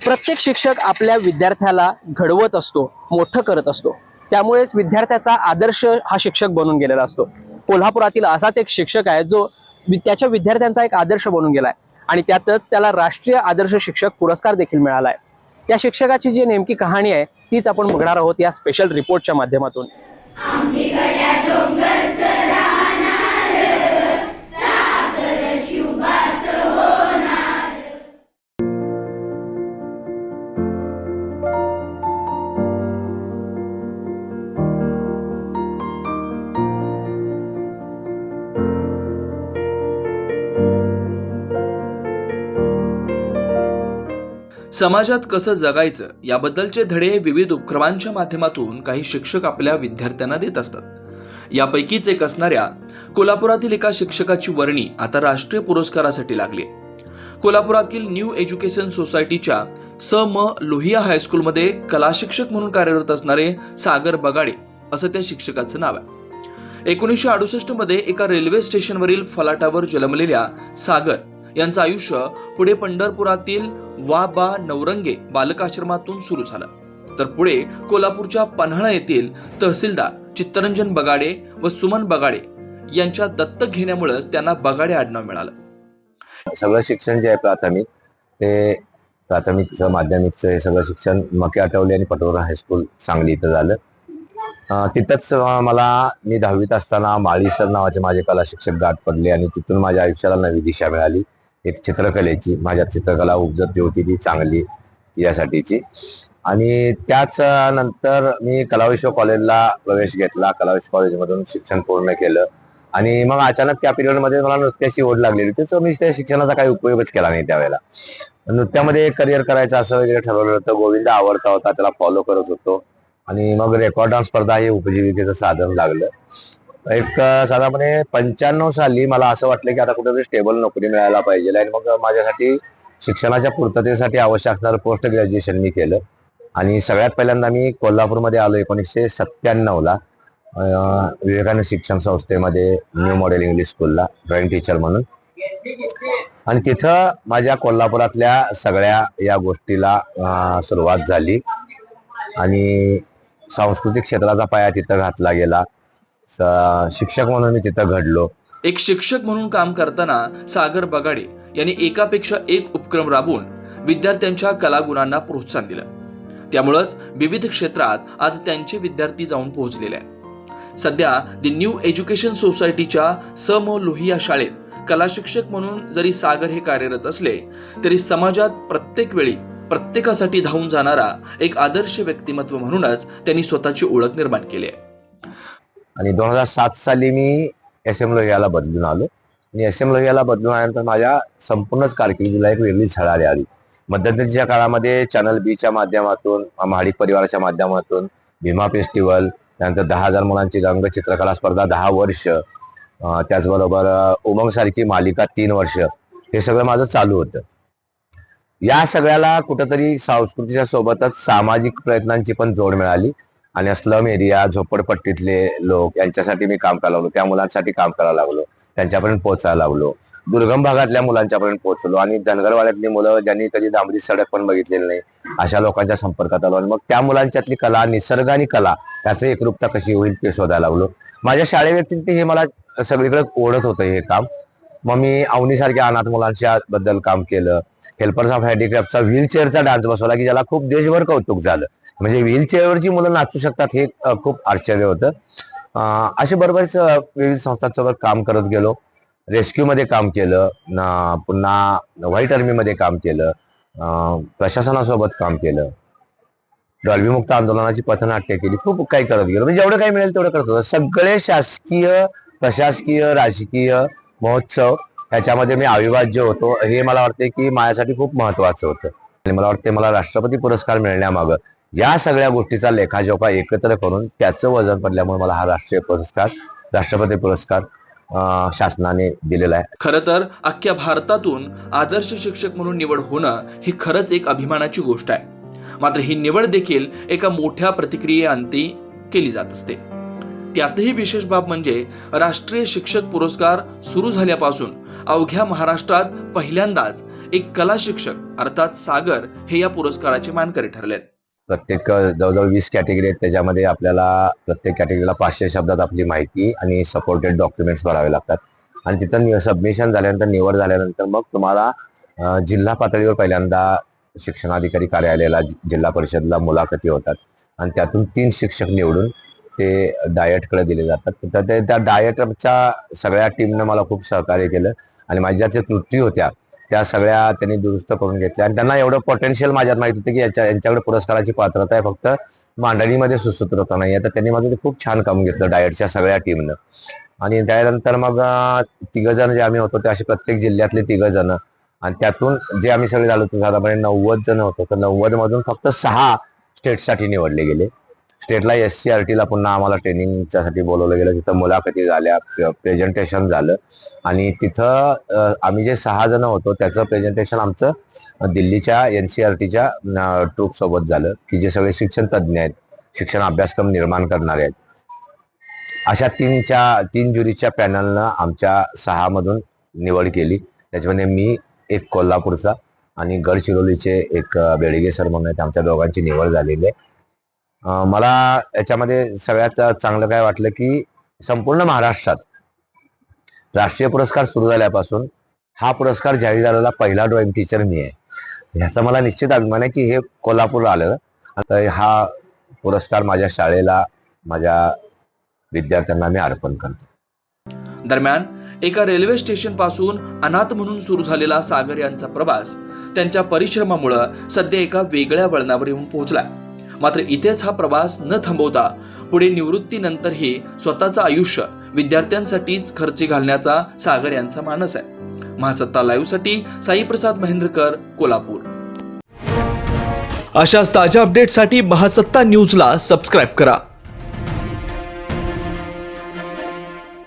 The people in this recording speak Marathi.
प्रत्येक शिक्षक आपल्या विद्यार्थ्याला घडवत असतो मोठं करत असतो. त्यामुळेच विद्यार्थ्याचा आदर्श हा शिक्षक बनून गेलेला असतो. कोल्हापुरातील असाच एक शिक्षक आहे जो त्याच्या विद्यार्थ्यांचा एक आदर्श बनून गेलाय. आणि त्यातच त्याला राष्ट्रीय आदर्श शिक्षक पुरस्कार देखील मिळाला आहे या शिक्षकाची जी नेमकी कहाणी आहे तीच आपण बघणार आहोत या स्पेशल रिपोर्टच्या माध्यमातून. समाजात कसं जगायचं याबद्दलचे धडे विविध उपक्रमांच्या माध्यमातून काही शिक्षक आपल्या विद्यार्थ्यांना देत असतात. यापैकीच एक असणाऱ्या कोल्हापुरातील एका शिक्षकाची वर्णी आता राष्ट्रीय पुरस्कारासाठी लागली कोल्हापुरातील न्यू एज्युकेशन सोसायटीच्या स म लोहिया हायस्कूलमध्ये कला शिक्षक म्हणून कार्यरत असणारे सागर बगाडे असं त्या शिक्षकाचं नाव आहे. एकोणीसशे अडुसष्टमध्ये एका रेल्वे स्टेशनवरील फलाटावर जन्मलेल्या सागर यांचं आयुष्य पुढे पंढरपुरातील वा बा नवरंगे बालकाश्रमातून सुरू झालं. तर पुढे कोल्हापूरच्या पन्हाळा येथील तहसीलदार चित्तरंजन बगाडे व सुमन बगाडे यांच्या दत्तक घेण्यामुळेच त्यांना बगाडे आडनाव मिळालं. सगळं शिक्षण जे आहे प्राथमिक ते प्राथमिकचं माध्यमिकचं हे सगळं शिक्षण मके आठवले आणि पटोरा हायस्कूल सांगली इथं झालं. तिथंच मला मी दहावीत असताना माळी सर नावाचे माझे कला शिक्षक गाठ पडले आणि तिथून माझ्या आयुष्याला नवी दिशा मिळाली. एक चित्रकलेची माझ्या चित्रकला उपजत जी होती ती चांगली यासाठीची आणि त्याच नंतर मी कलाविश्व कॉलेजला प्रवेश घेतला. कलाविश्व कॉलेजमधून शिक्षण पूर्ण केलं. आणि मग अचानक त्या पिरियडमध्ये मला नृत्याची ओढ लागलेली. होती तर मी त्या शिक्षणाचा काही उपयोगच केला नाही त्यावेळेला. नृत्यामध्ये करिअर करायचं असं वगैरे ठरवलं होतं. गोविंद आवडता होता. त्याला फॉलो करत होतो. आणि मग रेकॉर्ड डान्स स्पर्धा हे उपजीविकेचं साधन लागलं. एक uh, साधारणपणे पंच्याण्णव साली मला असं वाटलं की आता कुठेतरी स्टेबल नोकरी मिळायला पाहिजे. आणि मग माझ्यासाठी शिक्षणाच्या पूर्ततेसाठी आवश्यक असणारं पोस्ट ग्रॅज्युएशन मी केलं. आणि सगळ्यात पहिल्यांदा मी कोल्हापूरमध्ये आलो एकोणीसशे सत्त्याण्णवला. विवेकानंद शिक्षण संस्थेमध्ये न्यू मॉडेल इंग्लिश स्कूलला ड्रॉइंग टीचर म्हणून. आणि तिथं माझ्या कोल्हापुरातल्या सगळ्या या गोष्टीला सुरुवात झाली. आणि सांस्कृतिक क्षेत्राचा पाया तिथं घातला गेला. शिक्षक म्हणून मी तिथं घडलो. एक शिक्षक म्हणून काम करताना सागर बगाडे यांनी एकापेक्षा एक उपक्रम राबवून विद्यार्थ्यांच्या कलागुणांना प्रोत्साहन दिलं. त्यामुळंच विविध क्षेत्रात आज त्यांचे विद्यार्थी जाऊन पोहोचलेले आहेत. सध्या दी न्यू एज्युकेशन सोसायटीच्या स म लोहिया शाळेत कला शिक्षक म्हणून जरी सागर हे कार्यरत असले तरी समाजात प्रत्येक वेळी प्रत्येकासाठी धावून जाणारा एक आदर्श व्यक्तिमत्व म्हणूनच त्यांनी स्वतःची ओळख निर्माण केली आहे. आणि दोन हजार सात साली मी एस एम लोहियाला बदलून आलो. आणि एस एम लोहियाला बदलून आल्यानंतर माझ्या संपूर्णच कारकिर्दीला एक वेगळी झळाळी आली. मध्यंतरीच्या काळामध्ये चॅनल बीच्या माध्यमातून महाडिक परिवाराच्या माध्यमातून भीमा फेस्टिवल त्यानंतर दहा हजार मुलांची रंग चित्रकला स्पर्धा दहा वर्ष त्याचबरोबर उमंगसारखी उमंग सारखी मालिका तीन वर्ष हे सगळं माझं चालू होतं. या सगळ्याला कुठंतरी संस्कृतीच्या सोबतच सामाजिक प्रयत्नांची पण जोड मिळाली. आणि स्लम एरिया झोपडपट्टीतले लोक यांच्यासाठी मी काम करायला लागलो. त्या मुलांसाठी काम करायला लागलो. त्यांच्यापर्यंत पोहोचायला लागलो. दुर्गम भागातल्या मुलांच्यापर्यंत पोहोचलो. आणि धनगरवाड्यातली मुलं ज्यांनी कधी डांबरी सडक पण बघितलेली नाही अशा लोकांच्या संपर्कात आलो. आणि मग त्या मुलांच्यातली कला निसर्ग आणि कला त्याचं एकरूपता कशी होईल ते शोधायला लागलो. माझ्या शाळेव्यतिरिक्त हे मला सगळीकडे ओढत होतं हे काम. मग मी अवनीसारख्या अनाथ मुलांच्या बद्दल काम केलं. हेल्पर्स ऑफ हँडीक्राफ्टचा व्हीलचेअरचा डान्स बसवला की ज्याला खूप देशभर कौतुक झालं. म्हणजे व्हीलचेअरवरची मुलं नाचू शकतात हे खूप आश्चर्य होतं. असे बरोबरच विविध संस्थांसोबत काम करत गेलो. रेस्क्यूमध्ये काम केलं पुन्हा व्हाईट आर्मीमध्ये काम केलं प्रशासनासोबत काम केलं. डॉल्बीमुक्त आंदोलनाची पथनाट्य केली खूप काही करत गेलो. म्हणजे जेवढं काही मिळेल तेवढं करत होतं. सगळे शासकीय प्रशासकीय राजकीय महोत्सव ह्याच्यामध्ये मी अविभाज्य होतो. हे मला वाटते की माझ्यासाठी खूप महत्वाचं होतं. आणि मला वाटते मला राष्ट्रपती पुरस्कार मिळण्यामागं या सगळ्या गोष्टीचा लेखाजोखा एकत्र करून त्याचं वजन पडल्यामुळे मला हा राष्ट्रीय पुरस्कार राष्ट्रपती पुरस्कार शासनाने दिलेला आहे. खर तर अख्ख्या भारतातून आदर्श शिक्षक म्हणून निवड होणं ही खरंच एक अभिमानाची गोष्ट आहे. मात्र ही निवड देखील एका मोठ्या प्रतिक्रियेअंती केली जात असते. त्यातही विशेष बाब म्हणजे राष्ट्रीय शिक्षक पुरस्कार सुरू झाल्यापासून अवघ्या महाराष्ट्रात पहिल्यांदाच एक कला शिक्षक अर्थात सागर हे या पुरस्काराचे मानकरी ठरलेत. प्रत्येक जवळजवळ वीस कॅटेगरी आहेत. त्याच्यामध्ये आपल्याला प्रत्येक कॅटेगरीला पाचशे शब्दात आपली माहिती आणि सपोर्टेड डॉक्युमेंट्स भरावे लागतात. आणि तिथं सबमिशन झाल्यानंतर निवड झाल्यानंतर मग तुम्हाला जिल्हा पातळीवर पहिल्यांदा शिक्षणाधिकारी कार्यालयाला जिल्हा परिषदला मुलाखती होतात. आणि त्यातून तीन शिक्षक निवडून ते डायटकडे दिले जातात. तर ते त्या डायटच्या सगळ्या टीमनं मला खूप सहकार्य केलं आणि माझ्या ज्या त्रुटी होत्या त्या सगळ्या त्यांनी दुरुस्त करून घेतल्या. आणि त्यांना एवढं पोटेन्शियल माझ्यात माहीत होतं की याच्या यांच्याकडे पुरस्काराची पात्रता आहे. फक्त मांडणीमध्ये सुसूत्रता नाही आहे तर त्यांनी माझं ते खूप छान काम घेतलं डायटच्या सगळ्या टीमनं आणि त्यानंतर मग तिघ जण जे आम्ही होतो ते असे प्रत्येक जिल्ह्यातले तिघ जण आणि त्यातून जे आम्ही सगळे झालो होतो साधारणपणे नव्वद जण होतो. तर नव्वद मधून फक्त सहा स्टेटसाठी निवडले गेले. स्टेटला एस सी आर टीला पुन्हा आम्हाला ट्रेनिंगच्यासाठी बोलवलं गेलं. तिथं मुलाखती झाल्या प्रेझेंटेशन झालं. आणि तिथं आम्ही जे सहा जण होतो त्याचं प्रेझेंटेशन आमचं दिल्लीच्या एन सी आर टीच्या ट्रूप सोबत झालं. की जे सगळे शिक्षण तज्ज्ञ आहेत शिक्षण अभ्यासक्रम निर्माण करणारे आहेत. अशा तीनच्या तीन ज्युरीच्या पॅनलनं आमच्या सहा मधून निवड केली. त्याच्यामध्ये मी एक कोल्हापूरचा आणि गडचिरोलीचे एक बेळगे बेडगे सर म्हणून आहेत. आमच्या दोघांची निवड झालेली आहे. मला याच्यामध्ये सगळ्यात चांगलं काय वाटलं की संपूर्ण महाराष्ट्रात राष्ट्रीय पुरस्कार सुरू झाल्यापासून हा पुरस्कार जाहीर झालेला पहिला ड्रॉइंग टीचर मी आहे. ह्याचा मला निश्चित अभिमान आहे की हे कोल्हापूरला आलं आता हा पुरस्कार माझ्या शाळेला माझ्या विद्यार्थ्यांना मी अर्पण करतो. दरम्यान एका रेल्वे स्टेशनपासून अनाथ म्हणून सुरू झालेला सागर यांचा प्रवास त्यांच्या परिश्रमामुळे सध्या एका वेगळ्या वळणावर येऊन पोहोचलाय. मात्र इथेच हा प्रवास न थांबवता पुढे निवृत्तीनंतरही स्वतःचं आयुष्य विद्यार्थ्यांसाठीच खर्ची घालण्याचा सागर यांचा मानस आहे. महासत्ता लाईव्हसाठी साईप्रसाद महेंद्रकर कोल्हापूर. अशाच ताज्या अपडेटसाठी महासत्ता न्यूजला सबस्क्राईब करा.